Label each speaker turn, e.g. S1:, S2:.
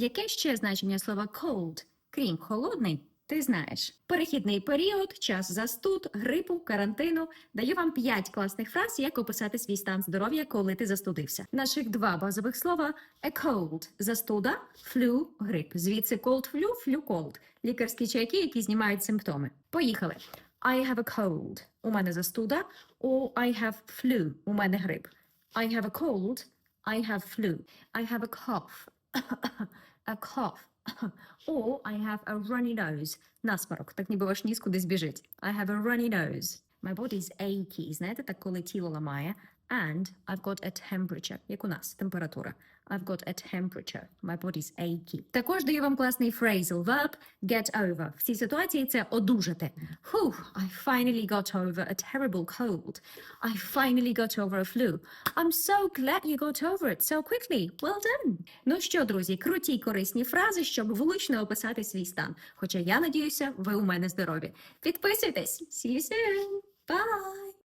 S1: Яке ще значення слова cold, крім холодний, ти знаєш? Перехідний період, час застуд, грипу, карантину. Даю вам п'ять класних фраз, як описати свій стан здоров'я, коли ти застудився. Наших два базових слова a cold – застуда, flu – грип. Звідси cold flu, flu cold. Лікарські чайки, які знімають симптоми. Поїхали. I have a cold. У мене застуда. Or I have flu. У мене грип. I have a cold. I have flu. I have a cough. A cough. Or I have a runny nose. Насморок, так ніби ваш ніс кудись біжить. I have a runny nose. My body's achy. Знаєте, так коли тіло ламає. And I've got a temperature, як у нас, температура. I've got a temperature. My body's achy. Також даю вам класний phrasal verb get over. В цій ситуації це одужати. Whew, I finally got over a terrible cold. I finally got over a flu. I'm so glad you got over it so quickly. Well done. Ну що, друзі, круті й корисні фрази, щоб влучно описати свій стан. Хоча я надіюся, ви у мене здорові. Підписуйтесь. See you soon. Bye.